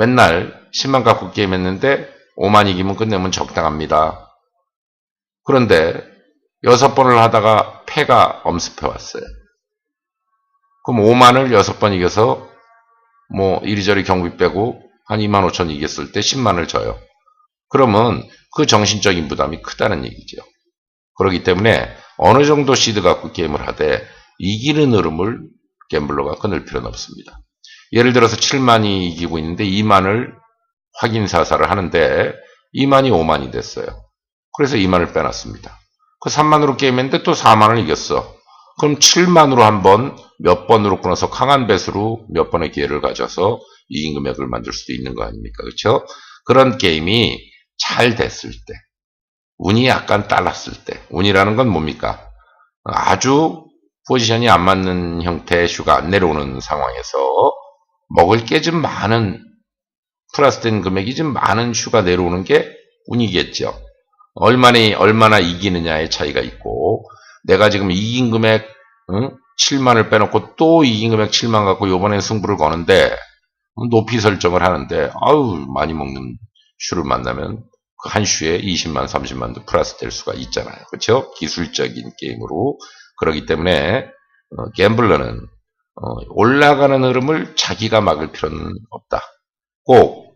맨날 10만 갖고 게임했는데 5만 이기면 끝내면 적당합니다. 그런데 여섯 번을 하다가 패가 엄습해 왔어요. 그럼 5만을 여섯 번 이겨서 뭐 이리저리 경비 빼고 한 2만 5천 이겼을 때 10만을 져요. 그러면 그 정신적인 부담이 크다는 얘기죠. 그렇기 때문에 어느 정도 시드 갖고 게임을 하되 이기는 흐름을 갬블러가 끊을 필요는 없습니다. 예를 들어서 7만이 이기고 있는데 2만을 확인 사살을 하는데 2만이 5만이 됐어요. 그래서 2만을 빼놨습니다. 그 3만으로 게임했는데 또 4만을 이겼어. 그럼 7만으로 한 번 몇 번으로 끊어서 강한 배수로 몇 번의 기회를 가져서 이긴 금액을 만들 수도 있는 거 아닙니까? 그렇죠? 그런 게임이 잘 됐을 때, 운이 약간 딸랐을 때, 운이라는 건 뭡니까? 아주 포지션이 안 맞는 형태의 슈가 안 내려오는 상황에서 먹을 게 좀 많은 플러스된 금액이 좀 많은 슈가 내려오는 게 운이겠죠. 얼마나 얼마나 이기느냐의 차이가 있고 내가 지금 이긴 금액 응? 7만을 빼놓고 또 이긴 금액 7만 갖고 요번엔 승부를 거는데 높이 설정을 하는데 아우 많이 먹는 슈를 만나면 그 한 슈에 20만 30만도 플러스 될 수가 있잖아요. 그렇죠? 기술적인 게임으로 그렇기 때문에 어, 갬블러는 어, 올라가는 흐름을 자기가 막을 필요는 없다. 꼭